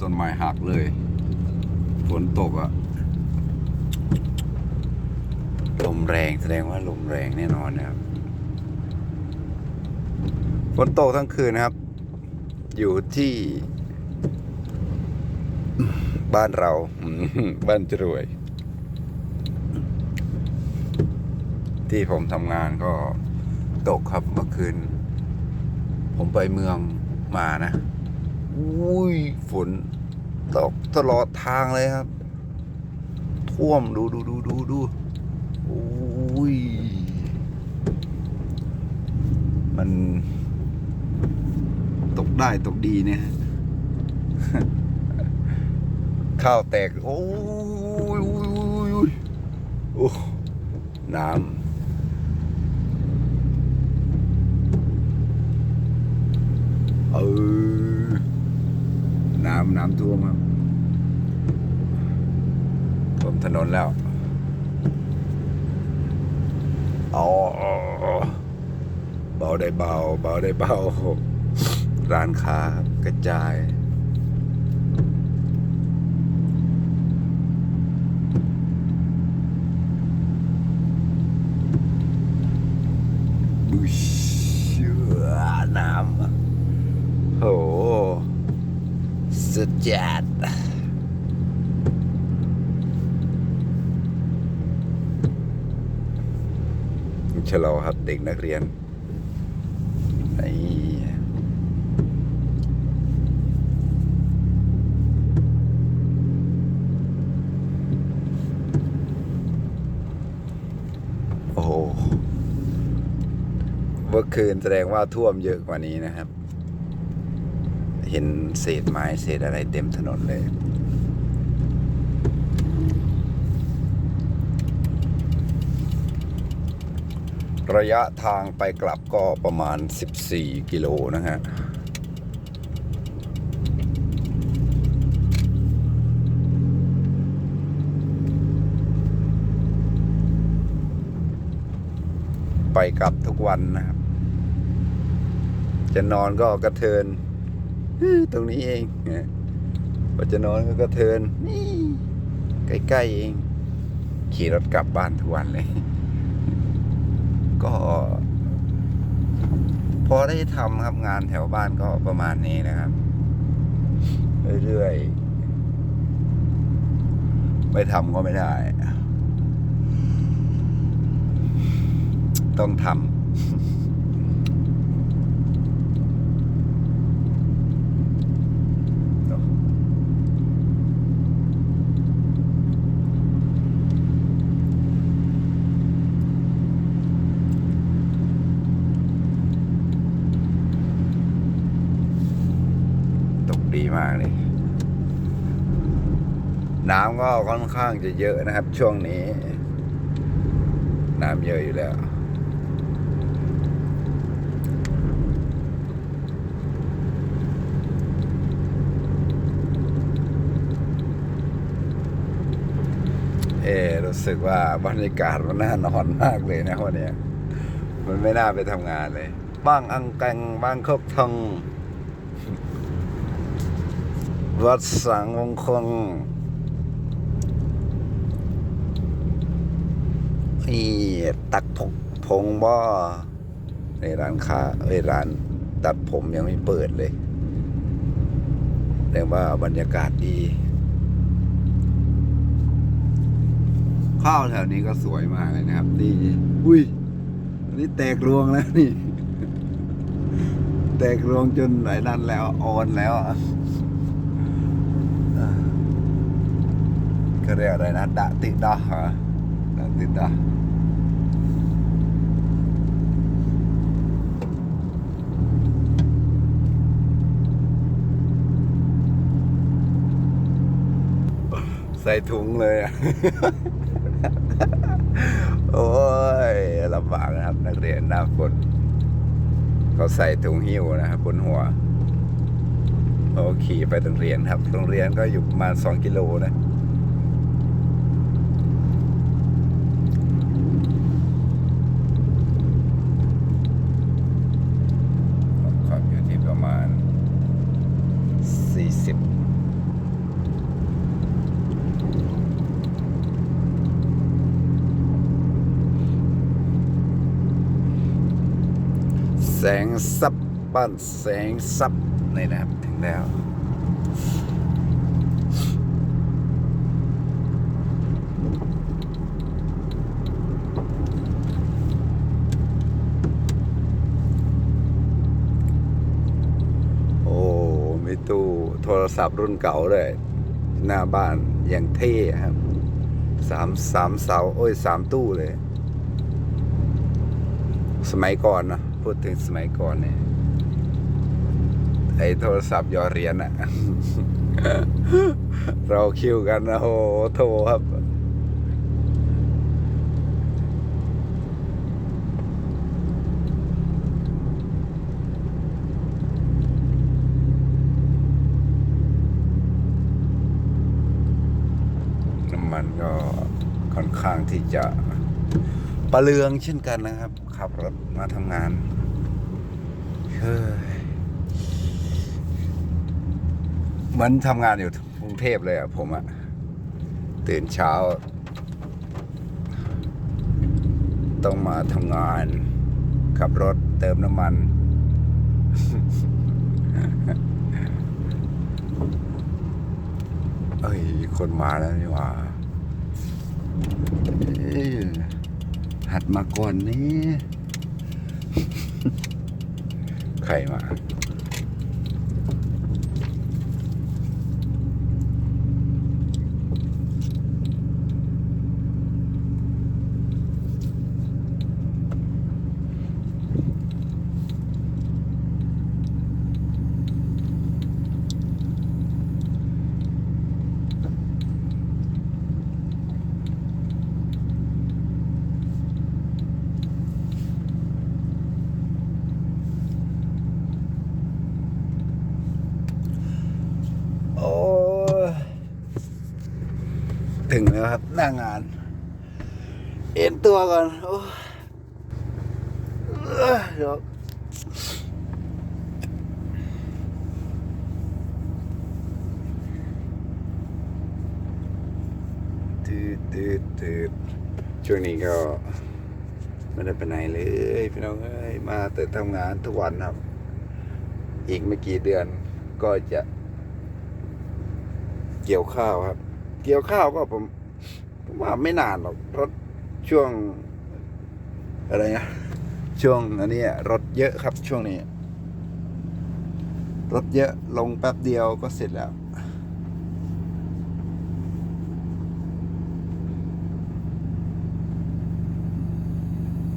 ต้นไม้หักเลย ฝนตกอะลมแรงแสดงว่าลมแรงแน่นอนนะครับ ฝนตกทั้งคืนนะครับ อยู่ที่ บ้านเรา บ้านจรวย ที่ผมทำงานก็ตกครับเมื่อคืน ผมไปเมืองมานะ อุ้ยฝนตกตลอดทางเลยครับ ท่วมดูดูดูดูดูอุ้ย มัน ตกได้ตกดีเนี่ยข้าวแตก โอ้ยอุ้ยอุ้ยอุ้ยโอ้น้ำเออ น้ำน้ำท่วมครับท่วมถนนแล้วอ๋อเบาได้เบา เบาได้เบา ร้านค้ากระจาย ดูเชื่อน้ำอะโหสุด จัดชะลอครับเด็กนักเรียนไอ้โอ้โหเมื่อคืนแสดงว่าท่วมเยอะกว่านี้นะครับ เห็นเศษไม้เศษอะไรเต็มถนนเลย ระยะทางไปกลับก็ประมาณ 14 กิโลนะฮะไปกลับทุกวันนะครับ จะนอนก็กระเทิน ตรงนี้เองเนี่ยพอจะนอนก็กระเทินนี่ใกล้ๆเอง ขี่รถกลับบ้านทุกวันเลย ก็ พอได้ทำครับงานแถวบ้านก็ประมาณนี้นะครับ เรื่อยๆ ไม่ทำก็ไม่ได้ ต้องทำตกดี มากเลยน้ำก็ค่อนข้างจะเยอะนะครับ ช่วงนี้ น้ำเยอะอยู่แล้วเออรู้สึกว่าบรรยากาศมันน่านอนมากเลยนะวันนี้มันไม่น่าไปทำงานเลย บ้างอังกังบ้างคบทอง วัดสังมงคลนี่ตักผกพงบ่ในร้านค้าเอ้ยร้านตัดผมยังไม่เปิดเลยเรียกว่าบรรยากาศดี ข้าวแถวนี้ก็สวยมากเลยนะครับ นี่ อุ้ยอันนี้แตกรวงแล้วนี่ แตกรวงจนไหนนั่นแล้วออนแล้วอะอ่า ก็เรียกอะไรนะดะติดะเหรอดะติดะใส่ถุงเลยอะโอ้ยลำบากนะครับ นักเรียนหน้าฝนเขาใส่ถุงหิ้วนะครับบนหัว โอขี่ไปโรงเรียนครับ โรงเรียนก็อยู่ประมาณสองกิโลนะความอยู่ที่ประมาณสี่สิบ แสงซับบ้านแสงซับนี่นะครับถึงแล้วโอ้มีตู้โทรศัพท์รุ่นเก่าด้วยหน้าบ้านอย่างเท่ครับสามสามเสาโอ้ยสามตู้เลย สมัยก่อนนะ พูดถึงสมัยก่อนเนี่ยไอ้โทรศัพท์ยอเรียญอะเราคิวกันนะโอ้โหโทรครับมันก็ค่อนข้างที่จะ ประเลืองเช่นกันนะครับ ขับรถมาทำงานเฮ้ยเหมือนทำงานอยู่กรุงเทพเลยอะผมอะตื่นเช้า ต้องมาทำงาน ขับรถเติมน้ำมัน เอ้ย คนมาแล้วนี่หว่า หัดมาก่อนนี่ ใครมา โอ้ย ถึงแล้วครับ หน้างาน เอ็นตัวก่อนโอ้ยเอ้ยเดี๋ยวตืดตืดตืดช่วงนี้ก็ไม่ได้ไปไหนเลยพี่น้องเอ้ยมาแต่ทำงานทุกวันครับ อีกไม่กี่เดือนก็จะเกี่ยวข้าวครับ กี่ยวข้าวก็ผมผมว่าไม่นานหรอกรถช่วง อะไรนะช่วงอันนี้รถเยอะครับช่วงนี้ รถเยอะลงแป๊บเดียวก็เสร็จแล้ว